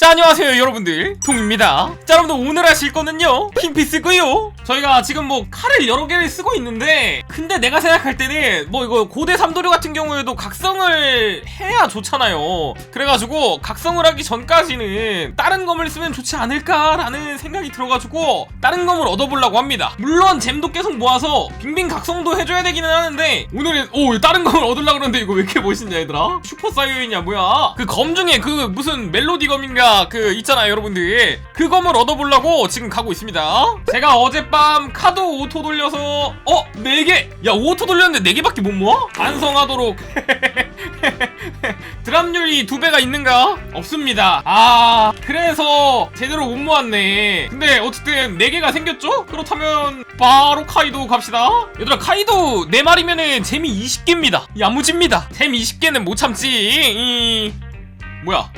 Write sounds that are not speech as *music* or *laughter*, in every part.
자 안녕하세요 여러분들. 동입니다. 자 여러분들 오늘 하실 거는요 킹피스고요. 저희가 지금 뭐 칼을 여러 개를 쓰고 있는데 근데 내가 생각할 때는 뭐 이거 고대 삼도류 같은 경우에도 각성을 해야 좋잖아요. 그래가지고 각성을 하기 전까지는 다른 검을 쓰면 좋지 않을까라는 생각이 들어가지고 다른 검을 얻어보려고 합니다. 물론 잼도 계속 모아서 빙빙 각성도 해줘야 되기는 하는데 오늘은 오 다른 검을 얻으려고 그러는데 이거 왜 이렇게 멋있냐 얘들아? 슈퍼 사이어이냐 뭐야? 그 검 중에 그 무슨 멜로디 검인가 그 있잖아요 여러분들 그 검을 얻어보려고 지금 가고 있습니다 제가 어젯밤 카드 오토 돌려서 어? 4개! 야 오토 돌렸는데 4개밖에 못 모아? 반성하도록 *laughs* 드랍률이 두 배가 있는가? 없습니다. 아, 그래서 제대로 못 모았네. 근데 어쨌든 네 개가 생겼죠? 그렇다면 바로 카이도 갑시다. 얘들아 카이도 네 마리면은 재미 20개입니다. 야무집니다. 재미 20개는 못 참지. 이... 뭐야?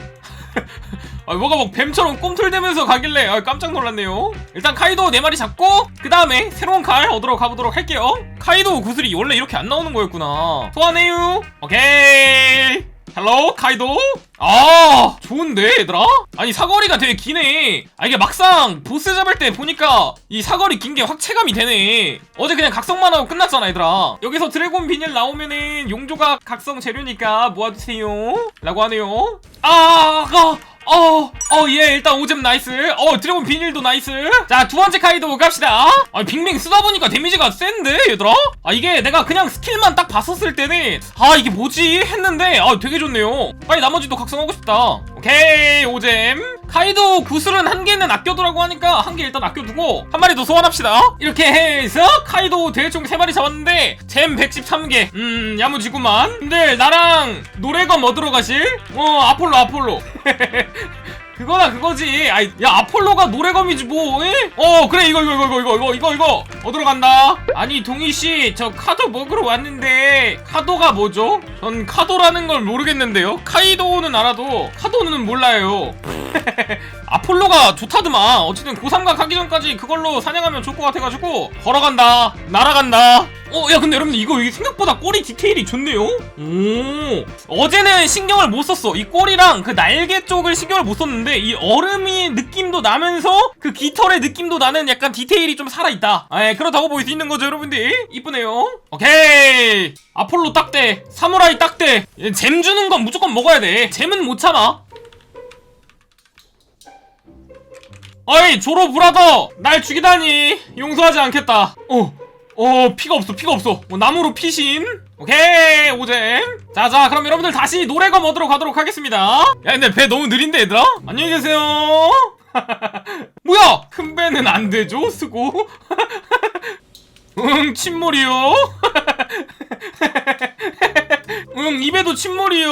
*laughs* 아, 뭐가 막 뱀처럼 꿈틀대면서 가길래 아, 깜짝 놀랐네요. 일단 카이도 네 마리 잡고 그 다음에 새로운 칼 얻으러 가보도록 할게요. 카이도 구슬이 원래 이렇게 안 나오는 거였구나. 소환해요. 오케이. 헬로 카이도. 아 좋은데 얘들아? 아니 사거리가 되게 기네. 아 이게 막상 보스 잡을 때 보니까 이 사거리 긴 게 확 체감이 되네. 어제 그냥 각성만 하고 끝났잖아 얘들아. 여기서 드래곤 비닐 나오면은 용조각 각성 재료니까 모아주세요. 라고 하네요. 아, 아. 어, 어, 예, 일단 오잼 나이스. 어, 드래곤 비닐도 나이스. 자, 두 번째 카이도 갑시다. 아, 빙빙 쓰다 보니까 데미지가 센데, 얘들아? 아, 이게 내가 그냥 스킬만 딱 봤었을 때는, 아, 이게 뭐지? 했는데, 아, 되게 좋네요. 빨리 나머지도 각성하고 싶다. 오케이, 오잼. 카이도 구슬은 한 개는 아껴두라고 하니까 한 개 일단 아껴두고 한 마리 더 소환합시다. 이렇게 해서 카이도 대충 세 마리 잡았는데 잼 113개. 음, 야무지구만. 근데 나랑 노래검 얻으러 가실? 어, 아폴로, 아폴로. *laughs* 그거나 그거지. 아이, 야 아폴로가 노래검이지 뭐. 에? 어 그래 이거 이거 이거 이거 이거 이거 이거 얻으러 간다. 아니 동희 씨 저 카도 먹으러 왔는데 카도가 뭐죠? 전 카도라는 걸 모르겠는데요. 카이도는 알아도 카도는 몰라요. *laughs* 아폴로가 좋다더만. 어쨌든 고3각 하기 전까지 그걸로 사냥하면 좋을 것 같아 가지고 걸어간다. 날아간다. 어, 야, 근데 여러분 이거 생각보다 꼬리 디테일이 좋네요? 오. 어제는 신경을 못 썼어. 이 꼬리랑 그 날개 쪽을 신경을 못 썼는데, 이 얼음이 느낌도 나면서 그 깃털의 느낌도 나는 약간 디테일이 좀 살아있다. 예, 그렇다고 보일 수 있는 거죠, 여러분들? 이쁘네요. 오케이. 아폴로 딱대. 사무라이 딱대. 예, 잼 주는 건 무조건 먹어야 돼. 잼은 못 참아. 어이, 조로 브라더! 날 죽이다니! 용서하지 않겠다. 어. 어 피가 없어 피가 없어. 어, 나무로 피신. 오케이 오잼. 자자 그럼 여러분들 다시 노래검 얻으러 가도록 하겠습니다. 야 근데 배 너무 느린데 얘들아? 안녕히 계세요. *laughs* 뭐야? 큰 배는 안 되죠? 쓰고? *laughs* 응 침몰이요. *laughs* 응 입에도 침몰이요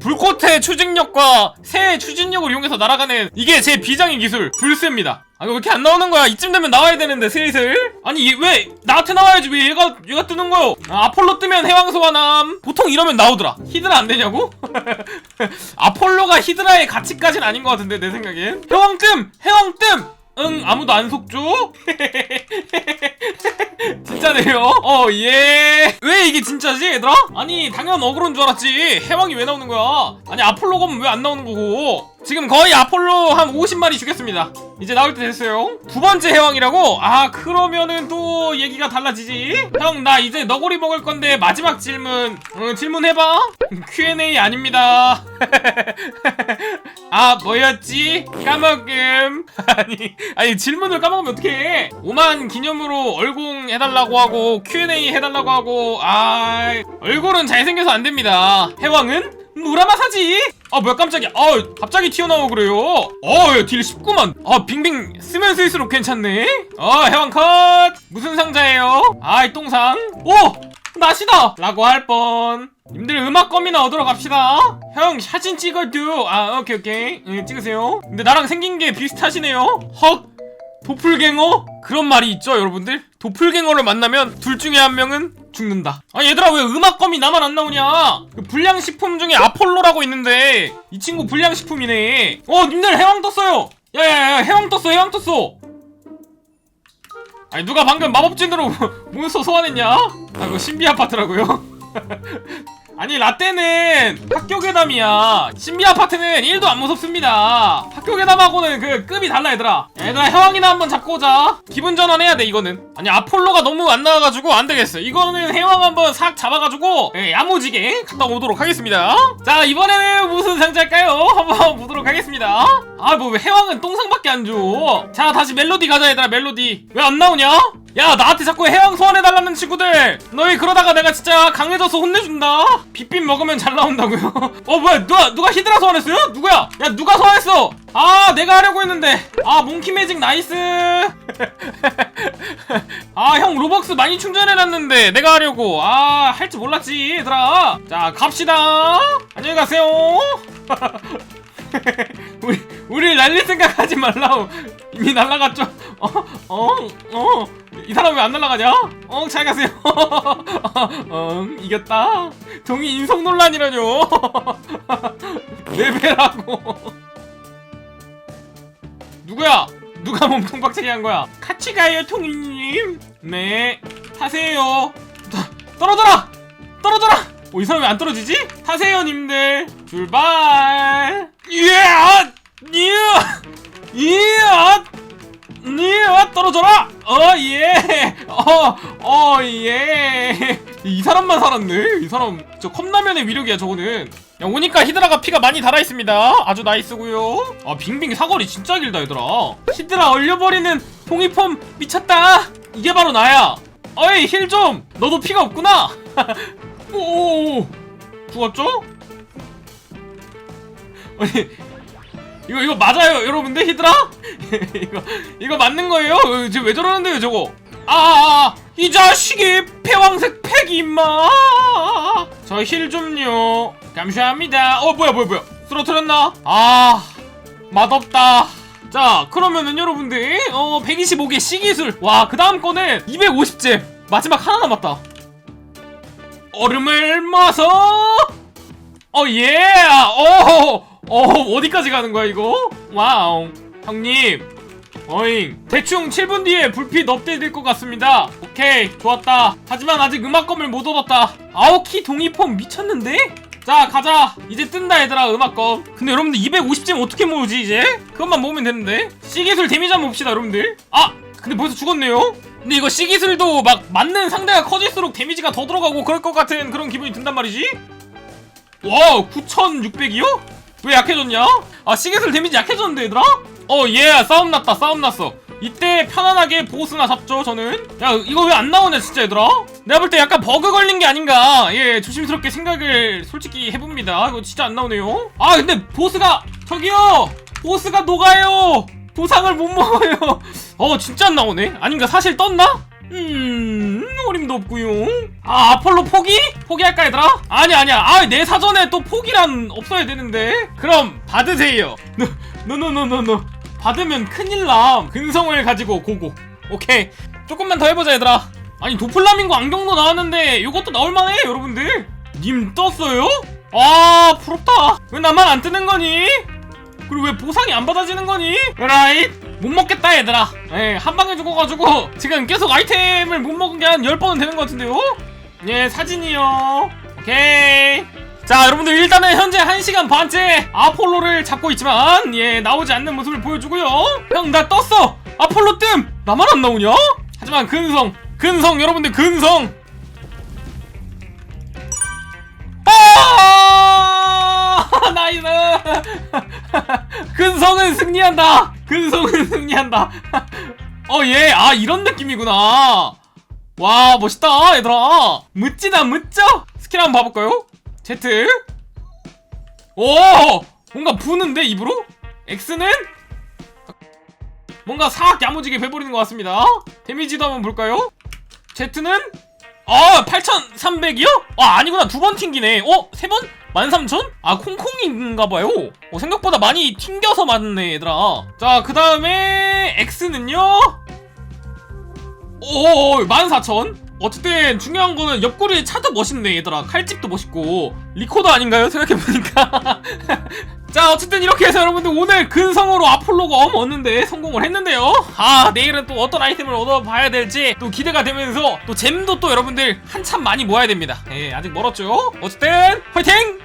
불꽃의 추진력과 새의 추진력을 이용해서 날아가는 이게 제 비장의 기술 불새입니다. 아 이거 왜 이렇게 안 나오는 거야? 이쯤 되면 나와야 되는데 슬슬? 아니 얘왜 나한테 나와야지 왜 얘가 얘가 뜨는 거요 아, 아폴로 뜨면 해왕소가 남. 보통 이러면 나오더라. 히드라 안 되냐고? *laughs* 아폴로가 히드라의 가치까진 아닌 것 같은데 내 생각엔. 해왕뜸! 해왕뜸 응 아무도 안 속죠? *laughs* 진짜네요. 어예왜 이게 진짜지 얘들아? 아니 당연 어그로인 줄 알았지. 해왕이 왜 나오는 거야? 아니 아폴로 검은 왜 안 나오는 거고 지금 거의 아폴로 한 50마리 죽였습니다. 이제 나올 때 됐어요. 두 번째 해왕이라고? 아 그러면은 또 얘기가 달라지지? 형 나 이제 너구리 먹을 건데 마지막 질문 응, 질문해봐. Q&A 아닙니다. *laughs* 아 뭐였지? 까먹음. *laughs* 아니 아니 질문을 까먹으면 어떡해? 5만 기념으로 얼공 해달라고 하고 Q&A 해달라고 하고 아 얼굴은 잘생겨서 안됩니다. 해왕은? 무라마사지? 아 뭐야 깜짝이야. 아 갑자기 튀어나오고 그래요. 어딜 19만. 아 빙빙 쓰면 쓸수록 괜찮네. 어 해왕 컷. 무슨 상자예요? 아이 똥상. 오 낫이다. 라고 할 뻔. 님들 음악검이나 얻으러 갑시다. 형 사진 찍어도. 아 오케이 오케이. 예, 찍으세요. 근데 나랑 생긴 게 비슷하시네요. 헉 도플갱어? 그런 말이 있죠 여러분들? 도플갱어를 만나면 둘 중에 한 명은 죽는다. 아 얘들아 왜 음악검이 나만 안 나오냐? 그 불량식품 중에 아폴로라고 있는데 이 친구 불량식품이네. 어 님들 해왕 떴어요. 야야야 해왕 떴어 해왕 떴어. 아니 누가 방금 마법진으로 *laughs* 몬스터 소환했냐? 아 그거 신비 아파트라고요? *laughs* 아니 라떼는 학교 괴담이야. 신비 아파트는 1도 안 무섭습니다. 학교 괴담하고는 그 급이 달라 얘들아. 얘들아 해왕이나 한번 잡고 오자. 기분 전환해야 돼 이거는. 아니 아폴로가 너무 안 나와가지고 안 되겠어. 이거는 해왕 한번 싹 잡아가지고 예, 야무지게 갔다 오도록 하겠습니다. 자 이번에는 무슨 상자일까요? 한번 보도록 하겠습니다. 아뭐 해왕은 똥상밖에 안줘자 다시 멜로디 가자 얘들아 멜로디. 왜 안 나오냐? 야 나한테 자꾸 해왕 소 환해달라는 친구들 너희 그러다가 내가 진짜 강해져서 혼내준다? 빗빛 먹으면 잘 나온다고요? *laughs* 어 뭐야 누가 누가 히드라 소환했어요? 누구야? 야 누가 소환했어? 아 내가 하려고 했는데. 아 몽키 매직 나이스. *laughs* 아 형 로벅스 많이 충전해놨는데 내가 하려고. 아 할 줄 몰랐지 얘들아. 자 갑시다. 안녕히 가세요. *laughs* 우리 우리 날릴 생각하지 말라고. 이미 날라갔죠? 어 어 어 이 사람 왜 안 날라가냐? 어 잘 가세요. *laughs* 어 이겼다. 동이 인성 논란이라뇨. *laughs* 레벨하고. 누구야? 누가 몸통 박치기 한 거야? 같이 가요 통이님. 네 타세요. 다- 떨어져라! 떨어져라! 어, 이 사람 왜 안 떨어지지? 타세요 님들. 출발! 이야 이야 이야 이야 떨어져라! 어 예 어 어 예 이 사람만 살았네? 이 사람 저 컵라면의 위력이야 저거는. 야 오니까 히드라가 피가 많이 달아있습니다. 아주 나이스고요. 아 빙빙 사거리 진짜 길다 얘들아. 히드라 얼려버리는 동이폼 미쳤다. 이게 바로 나야. 어이 힐 좀. 너도 피가 없구나. *laughs* 오 죽었죠? *laughs* 아니 이거 이거 맞아요 여러분들? 히드라? *laughs* 이거 이거 맞는 거예요? 어, 지금 왜 저러는데요 저거? 아아아 이 자식이 패왕색 팩이 임마. 저 힐 좀요. 감사합니다. 어 뭐야 뭐야 뭐야. 쓰러뜨렸나? 아 맛없다. 자 그러면은 여러분들 어 125개 C기술. 와 그 다음 거는 250잼 마지막 하나 남았다. 얼음을 마서. 어예. 어, 어 어디까지 가는 거야 이거? 와우. 형님. 어잉. 대충 7분 뒤에 불빛 업데이트 될 것 같습니다. 오케이 좋았다. 하지만 아직 음악검을 못 얻었다. 아오키 동이폼 미쳤는데? 자 가자. 이제 뜬다 얘들아 음악검. 근데 여러분들 250점 어떻게 모으지 이제? 그것만 모으면 되는데? C기술 데미지 한번 봅시다 여러분들. 아 근데 벌써 죽었네요? 근데 이거 C기술도 막 맞는 상대가 커질수록 데미지가 더 들어가고 그럴 것 같은 그런 기분이 든단 말이지? 와 9600이요? 왜 약해졌냐? 아 C기술 데미지 약해졌는데 얘들아? 어예 싸움 났다 싸움 났어. 이때 편안하게 보스나 잡죠 저는. 야 이거 왜 안 나오냐 진짜 얘들아? 내가 볼 때 약간 버그 걸린 게 아닌가? 예 조심스럽게 생각을 솔직히 해봅니다. 이거 진짜 안 나오네요. 아 근데 보스가 저기요! 보스가 녹아요! 보상을 못 먹어요! *laughs* 어 진짜 안 나오네? 아닌가? 사실 떴나? 음 어림도 없구요. 아 아폴로 포기? 포기할까 얘들아? 아니 아니야. 아 내 사전에 또 포기란 없어야 되는데. 그럼 받으세요. 노노노노노 받으면 큰일 남. 근성을 가지고 고고. 오케이. 조금만 더 해보자 얘들아. 아니 도플라밍고 안경도 나왔는데 이것도 나올만해 여러분들? 님 떴어요? 아 부럽다. 왜 나만 안 뜨는 거니? 그리고 왜 보상이 안 받아지는 거니? 라잇 못 먹겠다 얘들아. 예, 한 방에 죽어가지고 지금 계속 아이템을 못 먹은 게 한 10번은 되는 것 같은데요? 예 사진이요. 오케이. 자 여러분들 일단은 현재 1시간 반째 아폴로를 잡고 있지만 예 나오지 않는 모습을 보여주고요. 형 나 떴어. 아폴로 뜸! 나만 안 나오냐? 하지만 근성 근성 여러분들 근성! 아! *laughs* 나이스! *laughs* 근성은 승리한다 근성은 *laughs* 승리한다 *laughs* 어예아 이런 느낌이구나 와 멋있다 얘들아 멋지다 멋져 스킬 한번 봐볼까요? Z 오 뭔가 부는데 입으로? X는 뭔가 싹 야무지게 배버리는 것 같습니다 데미지도 한번 볼까요? Z는 아 8300이요? 아 아니구나 두 번 튕기네 어? 세 번? 13,000? 아 콩콩인가봐요 어, 생각보다 많이 튕겨서 맞네 얘들아 자 그 다음에 X는요 오 14,000 어쨌든 중요한 거는 옆구리에 차도 멋있네 얘들아. 칼집도 멋있고. 리코더 아닌가요? 생각해보니까. *laughs* 자 어쨌든 이렇게 해서 여러분들 오늘 근성으로 아폴로가 엄 얻는데 성공을 했는데요. 아 내일은 또 어떤 아이템을 얻어봐야 될지 또 기대가 되면서 또 잼도 또 여러분들 한참 많이 모아야 됩니다. 예 아직 멀었죠? 어쨌든 화이팅